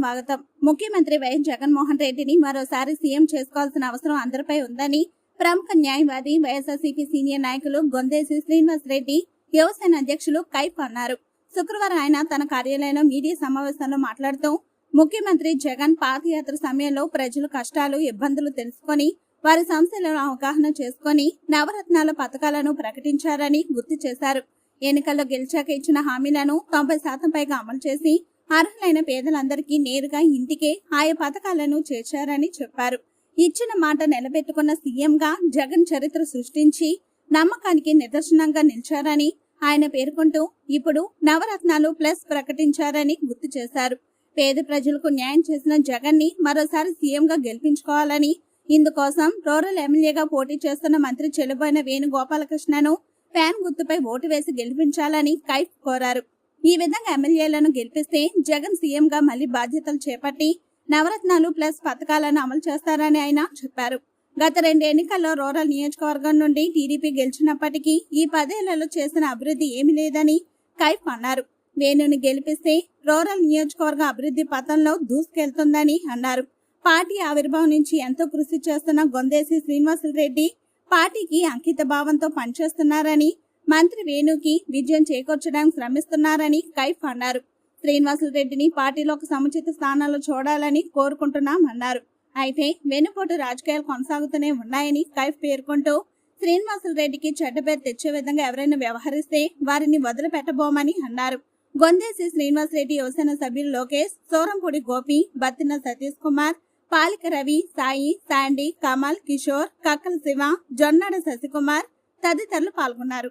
స్వాగతం. ముఖ్యమంత్రి వైఎస్ జగన్మోహన్ రెడ్డిని మరోసారి సీఎం చేసుకోవాల్సిన అవసరం అందరిపై ఉందని ప్రముఖ న్యాయవాది వైఎస్ఆర్సీపీ సీనియర్ నాయకులు గొందేసి శ్రీనివాస్ రెడ్డి యువసేన అధ్యక్షులు కైఫ్ అన్నారు. శుక్రవారం ఆయన తన కార్యాలయంలో మీడియా సమావేశంలో మాట్లాడుతూ ముఖ్యమంత్రి జగన్ పాదయాత్ర సమయంలో ప్రజల కష్టాలు ఇబ్బందులు తెలుసుకొని వారి సమస్యలను అవగాహన చేసుకొని నవరత్నాల పథకాలను ప్రకటించారని గుర్తు చేశారు. ఎన్నికల్లో గెలిచాక ఇచ్చిన హామీలను తొంభై శాతం పైగా అమలు చేసి అర్హులైన పేదలందరికీ నేరుగా ఇంటికే ఆయా పథకాలను చేర్చారని చెప్పారు. ఇచ్చిన మాట నిలబెట్టుకున్న సీఎంగా జగన్ చరిత్ర సృష్టించి నమ్మకానికి నిదర్శనంగా నిలిచారని ఆయన పేర్కొంటూ ఇప్పుడు నవరత్నాలు ప్లస్ ప్రకటించారని గుర్తు చేశారు. పేద ప్రజలకు న్యాయం చేసిన జగన్ని మరోసారి సీఎంగా గెలిపించుకోవాలని ఇందుకోసం రూరల్ ఎమ్మెల్యేగా పోటీ చేస్తున్న మంత్రి చెలుబోయిన వేణుగోపాలకృష్ణను ఫ్యాన్ గుర్తుపై ఓటు వేసి గెలిపించాలని కైఫ్ కోరారు. ఈ విధంగా ఎమ్మెల్యేలను గెలిపిస్తే జగన్ సీఎంగా మళ్ళీ బాధ్యతలు చేపట్టి నవరత్నాలు ప్లస్ పథకాలను అమలు చేస్తారని ఆయన చెప్పారు. గత రెండు ఎన్నికల్లో రూరల్ నియోజకవర్గం నుండి టీడీపీ గెలిచినప్పటికీ ఈ పదేళ్ళలో చేసిన అభివృద్ధి ఏమీ లేదని కైఫ్ అన్నారు. వేణుని గెలిపిస్తే రూరల్ నియోజకవర్గ అభివృద్ధి పథంలో దూసుకెళ్తుందని అన్నారు. పార్టీ ఆవిర్భావం నుంచి ఎంతో కృషి చేస్తున్న గొందేసి శ్రీనివాసులరెడ్డి పార్టీకి అంకిత భావంతో పనిచేస్తున్నారని మంత్రి వేణుకి విజయం చేకూర్చడానికి శ్రమిస్తున్నారని కైఫ్ అన్నారు. శ్రీనివాసులు రెడ్డిని పార్టీలో ఒక సముచిత స్థానాల్లో చూడాలని కోరుకుంటున్నామన్నారు. అయితే వెన్నుపోటు రాజకీయాలు కొనసాగుతూనే ఉన్నాయని కైఫ్ పేర్కొంటూ శ్రీనివాసులు రెడ్డికి చెడ్డ పేరు తెచ్చే విధంగా ఎవరైనా వ్యవహరిస్తే వారిని వదిలిపెట్టబోమని అన్నారు. గొందేసి శ్రీనివాస్ రెడ్డి యువసేన సభ్యులు లోకేష్ సోరంపూడి గోపి బత్తిన సతీష్ కుమార్ పాలిక రవి సాయి శాండీ కమల్ కిషోర్ కక్కల శివ జొన్నాడ శశికుమార్ తదితరులు పాల్గొన్నారు.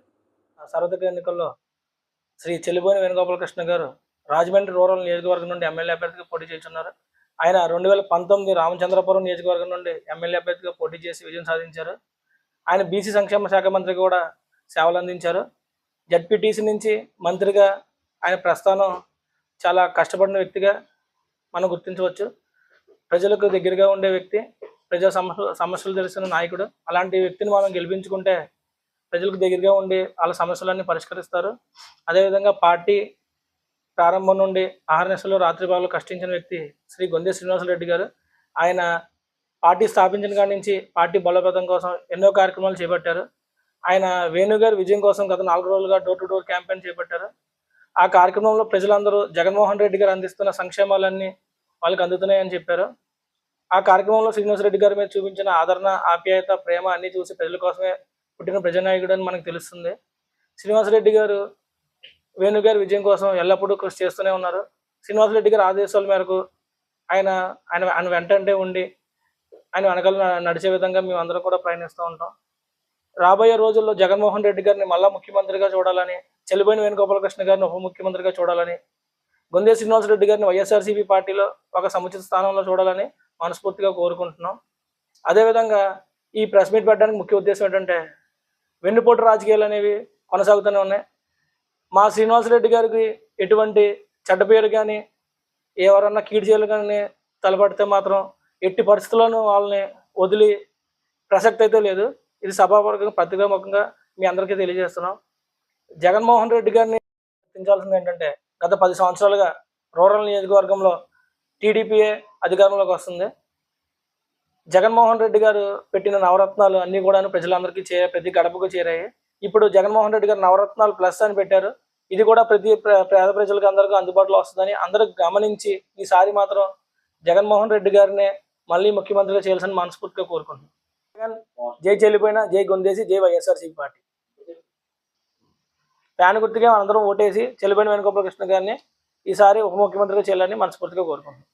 సార్వత్రిక ఎన్నికల్లో శ్రీ చెల్లిబోని వేణుగోపాలకృష్ణ గారు రాజమండ్రి రూరల్ నియోజకవర్గం నుండి ఎమ్మెల్యే అభ్యర్థిగా పోటీ చేస్తున్నారు ఆయన రెండు వేల పంతొమ్మిది రామచంద్రపురం నియోజకవర్గం నుండి ఎమ్మెల్యే అభ్యర్థిగా పోటీ చేసి విజయం సాధించారు. ఆయన బీసీ సంక్షేమ శాఖ మంత్రి కూడా సేవలు అందించారు. జడ్పీటీసీ నుంచి మంత్రిగా ఆయన ప్రస్థానం చాలా కష్టపడిన వ్యక్తిగా మనం గుర్తించవచ్చు. ప్రజలకు దగ్గరగా ఉండే వ్యక్తి ప్రజా సమస్య సమస్యలు తెలిసిన నాయకుడు. అలాంటి వ్యక్తిని మనం గెలిపించుకుంటే ప్రజలకు దగ్గరగా ఉండి వాళ్ళ సమస్యలన్నీ పరిష్కరిస్తారు. అదేవిధంగా పార్టీ ప్రారంభం నుండి ఆహర్నిశలు రాత్రి భాగంలో కష్టించిన వ్యక్తి శ్రీ గొందె శ్రీనివాసరెడ్డి గారు. ఆయన పార్టీ స్థాపించిన కాడి నుంచి పార్టీ బలోపేతం కోసం ఎన్నో కార్యక్రమాలు చేపట్టారు. ఆయన వేణుగారి విజయం కోసం గత నాలుగు రోజులుగా డోర్ టు డోర్ క్యాంపెయిన్ చేపట్టారు. ఆ కార్యక్రమంలో ప్రజలందరూ జగన్మోహన్ రెడ్డి గారు అందిస్తున్న సంక్షేమాలన్నీ వాళ్ళకి అందుతున్నాయని చెప్పారు. ఆ కార్యక్రమంలో శ్రీనివాసరెడ్డి గారి మీద చూపించిన ఆదరణ ఆప్యాయత ప్రేమ అన్నీ చూసి ప్రజల కోసమే పుట్టిన ప్రజానాయకుడు అని మనకు తెలుస్తుంది. శ్రీనివాసరెడ్డి గారు వేణు గారి విజయం కోసం ఎల్లప్పుడూ కృషి చేస్తూనే ఉన్నారు. శ్రీనివాస రెడ్డి గారి ఆదేశాల మేరకు ఆయన ఆయన ఆయన వెంటంటే ఉండి ఆయన వెనకాల నడిచే విధంగా మేము అందరం కూడా ప్రయాణిస్తూ ఉంటాం. రాబోయే రోజుల్లో జగన్మోహన్ రెడ్డి గారిని మళ్ళా ముఖ్యమంత్రిగా చూడాలని చెల్లిపోయిన వేణుగోపాలకృష్ణ గారిని ఉప ముఖ్యమంత్రిగా చూడాలని గొందే శ్రీనివాసరెడ్డి గారిని వైఎస్ఆర్సీపీ పార్టీలో ఒక సముచిత స్థానంలో చూడాలని మనస్ఫూర్తిగా కోరుకుంటున్నాం. అదేవిధంగా ఈ ప్రెస్ మీట్ పెట్టడానికి ముఖ్య ఉద్దేశం ఏంటంటే వెన్నుపోటు రాజకీయాలు అనేవి కొనసాగుతూనే ఉన్నాయి. మా శ్రీనివాసరెడ్డి గారికి ఎటువంటి చెడ్డ పేరు కానీ ఎవరన్నా కీడు చేయాలి కానీ తలపడితే మాత్రం ఎట్టి పరిస్థితుల్లోనూ వాళ్ళని వదిలి ప్రసక్తి అయితే లేదు. ఇది సభాపూర్వకంగా పత్రికాముఖంగా మీ అందరికీ తెలియజేస్తున్నాం. జగన్మోహన్ రెడ్డి గారిని గుర్తించాల్సింది ఏంటంటే గత పది సంవత్సరాలుగా రూరల్ నియోజకవర్గంలో టీడీపీఏ అధికారంలోకి వస్తుంది. జగన్మోహన్ రెడ్డి గారు పెట్టిన నవరత్నాలు అన్నీ కూడా ప్రజలందరికీ చేరే ప్రతి గడపకు చేరాయి. ఇప్పుడు జగన్మోహన్ రెడ్డి గారు నవరత్నాలు ప్లస్ అని పెట్టారు. ఇది కూడా ప్రతి పేద ప్రజలకు అందరికీ అందుబాటులో వస్తుందని అందరూ గమనించి ఈసారి మాత్రం జగన్మోహన్ రెడ్డి గారినే మళ్ళీ ముఖ్యమంత్రిగా చేయాల్సిన మనస్ఫూర్తిగా కోరుకుంటున్నాం. జగన్ జై చెల్లిపోయినా జై గొందేసి జై వైఎస్ఆర్సీపీ పార్టీ. ఫ్యాన్ గుర్తుగా అందరం ఓటేసి చెల్లిపోయిన వేణుగోపాలకృష్ణ గారిని ఈసారి ఉప ముఖ్యమంత్రిగా చేయాలని మనస్ఫూర్తిగా కోరుకుంటున్నాం.